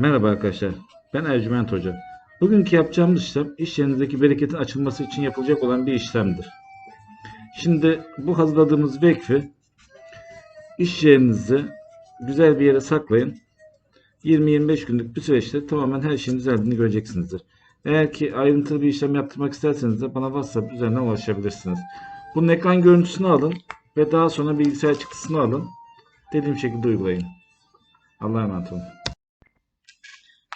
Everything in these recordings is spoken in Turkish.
Merhaba arkadaşlar. Ben Ercüment Hoca. Bugünkü yapacağımız işlem iş yerinizdeki bereketin açılması için yapılacak olan bir işlemdir. Şimdi bu hazırladığımız vekfi iş yerinizi güzel bir yere saklayın. 20-25 günlük bir süreçte tamamen her şeyin düzeldiğini göreceksinizdir. Eğer ki ayrıntılı bir işlem yaptırmak isterseniz de bana WhatsApp üzerinden ulaşabilirsiniz. Bunun ekran görüntüsünü alın ve daha sonra bilgisayar çıktısını alın. Dediğim şekilde uygulayın. Allah'a emanet olun.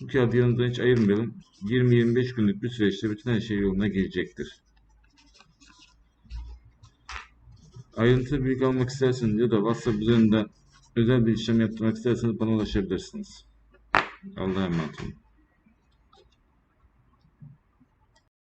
Bu kağıdı yanımızdan hiç ayırmayalım. 20-25 günlük bir süreçte bütün her şey yoluna girecektir. Ayrıntılı bilgi almak isterseniz ya da WhatsApp üzerinden özel bir işlem yaptırmak isterseniz bana ulaşabilirsiniz. Allah'a emanet olun.